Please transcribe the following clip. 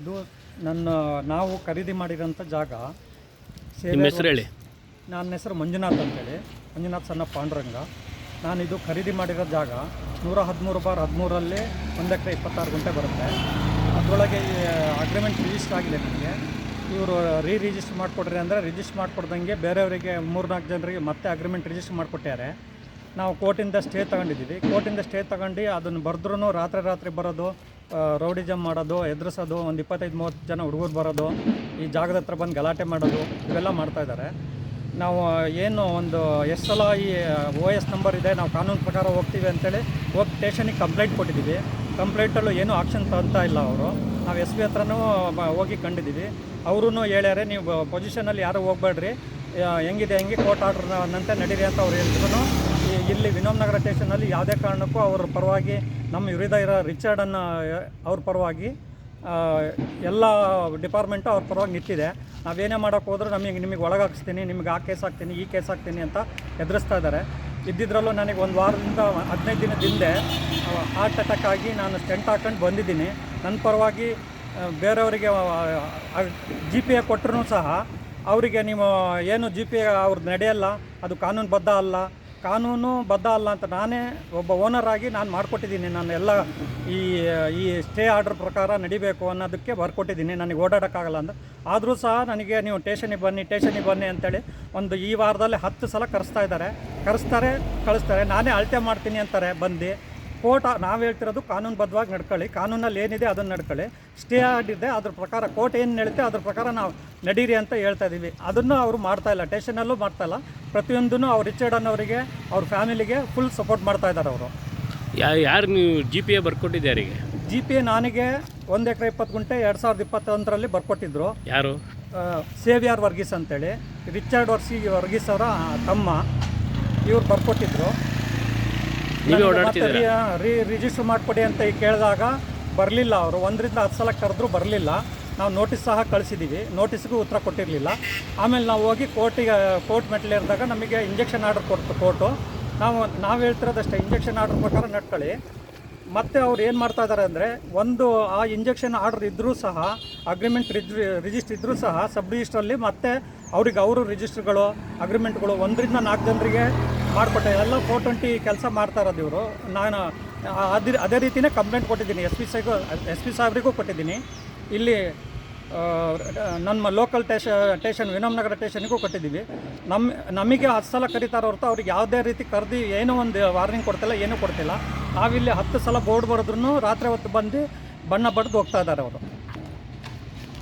ಇದು ನನ್ನ ನಾವು ಖರೀದಿ ಮಾಡಿರೋಂಥ ಜಾಗ. ನಿಮ್ಮ ಹೆಸರು ಹೇಳಿ. ನನ್ನ ಹೆಸರು ಮಂಜುನಾಥ್ ಅಂತೇಳಿ. ಮಂಜುನಾಥ್ ಸಣ್ಣ ಪಾಂಡುರಂಗ. ನಾನು ಇದು ಖರೀದಿ ಮಾಡಿರೋ ಜಾಗ ನೂರ ಹದಿಮೂರು ಬಾರ್ ಹದಿಮೂರಲ್ಲಿ ಒಂದು ಎಕರೆ ಇಪ್ಪತ್ತಾರು ಗಂಟೆ ಬರುತ್ತೆ. ಅದರೊಳಗೆ ಅಗ್ರಿಮೆಂಟ್ ರಿಜಿಸ್ಟರ್ ಆಗಿದೆ ನನಗೆ. ಇವರು ರೀ ರಿಜಿಸ್ಟರ್ ಮಾಡಿಕೊಡ್ರಿ ಅಂದರೆ ರಿಜಿಸ್ಟರ್ ಮಾಡಿಕೊಡ್ದಂಗೆ ಬೇರೆಯವರಿಗೆ ಮೂರ್ನಾಲ್ಕು ಜನರಿಗೆ ಮತ್ತೆ ಅಗ್ರಿಮೆಂಟ್ ರಿಜಿಸ್ಟರ್ ಮಾಡಿಕೊಟ್ಟಾರೆ ನಾವು ಕೋರ್ಟಿಂದ ಸ್ಟೇ ತಗೊಂಡಿದ್ದೀವಿ. ಕೋರ್ಟಿಂದ ಸ್ಟೇ ತಗೊಂಡು ಅದನ್ನು ಬರೆದ್ರೂ ರಾತ್ರಿ ರಾತ್ರಿ ಬರೋದು ರೌಡಿಜಮ್ ಮಾಡೋದು, ಎದುರಿಸೋದು, ಒಂದು ಇಪ್ಪತ್ತೈದು, ಮೂವತ್ತು ಜನ ಹುಡುಗರು ಬರೋದು, ಈ ಜಾಗದ ಹತ್ರ ಬಂದು ಗಲಾಟೆ ಮಾಡೋದು, ಇವೆಲ್ಲ ಮಾಡ್ತಾ ಇದ್ದಾರೆ ನಾವು ಏನು ಒಂದು ಎಷ್ಟು ಸಲ ಈ ಓ ಎಸ್ ನಂಬರ್ ಇದೆ, ನಾವು ಕಾನೂನು ಪ್ರಕಾರ ಹೋಗ್ತೀವಿ ಅಂತೇಳಿ ಹೋಗಿ ಸ್ಟೇಷನಿಗೆ ಕಂಪ್ಲೇಂಟ್ ಕೊಟ್ಟಿದ್ದೀವಿ ಕಂಪ್ಲೇಂಟಲ್ಲೂ ಏನೂ ಆಕ್ಷನ್ ತಗೊಂತಾ ಇಲ್ಲ ಅವರು. ನಾವು ಎಸ್ ಪಿ ಹತ್ರನೂ ಹೋಗಿ ಕಂಡಿದ್ದೀವಿ ಅವರೂ ಹೇಳ್ಯಾರೆ, ನೀವು ಪೊಸಿಷನಲ್ಲಿ ಯಾರು ಹೋಗ್ಬೇಡ್ರಿ. ಹೆಂಗಿದೆ, ಹೆಂಗೆ ಕೋರ್ಟ್ ಆರ್ಡ್ರ್ನಂತೆ ನಡೀರಿ ಅಂತ ಅವ್ರು ಹೇಳಿದ್ರು ಇಲ್ಲಿ ವಿನೋಮ್ ನಗರ ಸ್ಟೇಷನಲ್ಲಿ ಯಾವುದೇ ಕಾರಣಕ್ಕೂ ಅವರ ಪರವಾಗಿ ನಮ್ಮ ವಿರುದ್ಧ ಇರೋ ರಿಚರ್ಡನ್ನು ಅವ್ರ ಪರವಾಗಿ ಎಲ್ಲ ಡಿಪಾರ್ಟ್ಮೆಂಟು ಅವ್ರ ಪರವಾಗಿ ನಿಂತಿದೆ. ನಾವೇನೇ ಮಾಡೋಕ್ಕೆ ಹೋದರೂ ನಮಗೆ ನಿಮಗೆ ಒಳಗಾಕ್ಸ್ತೀನಿ, ನಿಮಗೆ ಆ ಕೇಸ್ ಹಾಕ್ತೀನಿ, ಈ ಕೇಸ್ ಹಾಕ್ತೀನಿ ಅಂತ ಎದುರಿಸ್ತಾ ಇದ್ದಾರೆ. ಇದ್ದಿದ್ರಲ್ಲೂ ನನಗೆ ಒಂದು ವಾರದಿಂದ ಹದಿನೈದು ದಿನದ ಹಿಂದೆ ಹಾರ್ಟ್ ಅಟ್ಯಾಕ್ ಆಗಿ ನಾನು ಸ್ಟೆಂಟ್ ಹಾಕ್ಕೊಂಡು ಬಂದಿದ್ದೀನಿ. ನನ್ನ ಪರವಾಗಿ ಬೇರೆಯವರಿಗೆ ಜಿ ಪಿ ಎ ಕೊಟ್ಟರು ಸಹ, ಅವರಿಗೆ ನೀವು ಏನು ಜಿ ಪಿ ಅವ್ರದ್ದು ನಡೆಯಲ್ಲ, ಅದು ಕಾನೂನುಬದ್ಧ ಅಲ್ಲ ಕಾನೂನು ಬದ್ಧ ಅಲ್ಲ ಅಂತ ನಾನೇ ಒಬ್ಬ ಓನರ್ ಆಗಿ ನಾನು ಮಾಡಿಕೊಟ್ಟಿದ್ದೀನಿ. ನಾನು ಎಲ್ಲ ಈ ಈ ಸ್ಟೇ ಆರ್ಡರ್ ಪ್ರಕಾರ ನಡಿಬೇಕು ಅನ್ನೋದಕ್ಕೆ ಬರ್ಕೊಟ್ಟಿದ್ದೀನಿ. ನನಗೆ ಓಡಾಡೋಕ್ಕಾಗಲ್ಲ ಅಂತ. ಆದರೂ ಸಹ ನನಗೆ ನೀವು ಟೇಷನಿಗೆ ಬನ್ನಿ ಟೇಷನಿಗೆ ಬನ್ನಿ ಅಂತೇಳಿ ಒಂದು ಈ ವಾರದಲ್ಲಿ ಹತ್ತು ಸಲ ಕರೆಸ್ತಾ ಇದ್ದಾರೆ. ಕರೆಸ್ತಾರೆ, ಕಳಿಸ್ತಾರೆ. ನಾನೇ ಅಳತೆ ಮಾಡ್ತೀನಿ ಅಂತಾರೆ, ಬಂದು. ಕೋರ್ಟ್ ನಾವು ಹೇಳ್ತಿರೋದು ಕಾನೂನುಬದ್ಧವಾಗಿ ನಡ್ಕೊಳ್ಳಿ. ಕಾನೂನಲ್ಲಿ ಏನಿದೆ ಅದನ್ನು ನಡ್ಕೊಳ್ಳಿ. ಸ್ಟೇ ಆಗಿದೆ ಅದ್ರ ಪ್ರಕಾರ ಕೋರ್ಟ್ ಏನು ಹೇಳುತ್ತೆ ಅದ್ರ ಪ್ರಕಾರ ನಾವು ನಡೀರಿ ಅಂತ ಹೇಳ್ತಾ ಇದ್ದೀವಿ ಅದನ್ನು ಅವರು ಮಾಡ್ತಾ ಇಲ್ಲ ಟೇಷನಲ್ಲೂ ಮಾಡ್ತಾ ಇಲ್ಲ. ಪ್ರತಿಯೊಂದೂ ಅವ್ರು ರಿಚರ್ಡ್ ಅನ್ನೋರಿಗೆ ಅವ್ರ ಫ್ಯಾಮಿಲಿಗೆ ಫುಲ್ ಸಪೋರ್ಟ್ ಮಾಡ್ತಾ ಇದ್ದಾರೆ ಅವರು. ಯಾರು ನೀವು ಜಿ ಪಿ ಎ ಬರ್ಕೊಟ್ಟಿದ್ದು ಯಾರಿಗೆ ಜಿ ಪಿ ಎ ನನಗೆ ಒಂದು ಎಕರೆ ಇಪ್ಪತ್ತು ಗುಂಟೆ ಎರಡು ಸಾವಿರದ ಇಪ್ಪತ್ತೊಂದರಲ್ಲಿ ಬರ್ಕೊಟ್ಟಿದ್ರು. ಯಾರು? ಸೇವಿಯಾರ್ ವರ್ಗೀಸ್ ಅಂತೇಳಿ. ರಿಚರ್ಡ್ ವರ್ಸಿ ವರ್ಗೀಸ್ ಅವರ ತಮ್ಮ ಇವ್ರು ಬರ್ಕೊಟ್ಟಿದ್ರು. ನೀವೇ ಓಡಾಡ್ತಿದ್ದೀರಾ? ರೀ ರಿಜಿಸ್ಟರ್ ಮಾಡಿಕೊಡಿ ಅಂತ ಈಗ ಕೇಳಿದಾಗ ಬರಲಿಲ್ಲ ಅವರು. ಒಂದರಿಂದ ಹತ್ತು ಸಲ ಕರೆದ್ರು ಬರಲಿಲ್ಲ. ನಾವು ನೋಟಿಸ್ ಸಹ ಕಳಿಸಿದ್ದೀವಿ ನೋಟಿಸ್ಗೂ ಉತ್ತರ ಕೊಟ್ಟಿರಲಿಲ್ಲ. ಆಮೇಲೆ ನಾವು ಹೋಗಿ ಕೋರ್ಟಿಗೆ ಕೋರ್ಟ್ ಮೆಟ್ಲೇರಿದಾಗ ನಮಗೆ ಇಂಜೆಕ್ಷನ್ ಆರ್ಡರ್ ಕೊಡ್ತು ಕೋರ್ಟು. ನಾವು ನಾವು ಹೇಳ್ತಿರೋದಷ್ಟೇ ಇಂಜೆಕ್ಷನ್ ಆರ್ಡರ್ ಪ್ರಕಾರ ನಡ್ಕೊಳ್ಳಿ. ಮತ್ತು ಅವ್ರು ಏನು ಮಾಡ್ತಾ ಇದ್ದಾರೆ ಅಂದರೆ ಒಂದು ಆ ಇಂಜೆಕ್ಷನ್ ಆರ್ಡರ್ ಇದ್ದರೂ ಸಹ ಅಗ್ರಿಮೆಂಟ್ ರಿಜ್ ರಿಜಿಸ್ಟ್ರ್ ಇದ್ದರೂ ಸಹ ಸಬ್ ರಿಜಿಸ್ಟ್ರಲ್ಲಿ ಮತ್ತೆ ಅವ್ರಿಗೆ ಅವರು ರಿಜಿಸ್ಟ್ರ್ಗಳು ಅಗ್ರಿಮೆಂಟ್ಗಳು ಒಂದರಿಂದ ನಾಲ್ಕು ಜನರಿಗೆ ಮಾಡಿಕೊಟ್ಟೆ. ಎಲ್ಲ ಫೋರ್ ಟ್ವೆಂಟಿ ಕೆಲಸ ಮಾಡ್ತಾ ಇರೋದು ಇವರು. ನಾನು ಅದೇ ಅದೇ ರೀತಿಯೇ ಕಂಪ್ಲೇಂಟ್ ಕೊಟ್ಟಿದ್ದೀನಿ. ಎಸ್ ಪಿ ಸೈಗೂ ಎಸ್ ಪಿ ಸಾಹೇಬ್ರಿಗೂ ಕೊಟ್ಟಿದ್ದೀನಿ. ಇಲ್ಲಿ ನಮ್ಮ ಲೋಕಲ್ ಟೇಷ ಟೇಷನ್ ವಿನಮ್ ನಗರ ಟೇಷನ್ಗೂ ಕೊಟ್ಟಿದ್ದೀವಿ. ನಮ್ಮ ನಮಗೆ ಹತ್ತು ಸಲ ಕರೀತಾರೆ ಹೊರತು ಅವ್ರಿಗೆ ಯಾವುದೇ ರೀತಿ ಕರೆದು ಏನೋ ಒಂದು ವಾರ್ನಿಂಗ್ ಕೊಡ್ತಿಲ್ಲ, ಏನೂ ಕೊಡ್ತಿಲ್ಲ. ನಾವಿಲ್ಲಿ ಹತ್ತು ಸಲ ಬೋರ್ಡ್ ಬರೆದ್ರೂ ರಾತ್ರಿ ಹೊತ್ತು ಬಂದು ಬಣ್ಣ ಬಡ್ದು ಹೋಗ್ತಾ ಇದ್ದಾರೆ ಅವರು.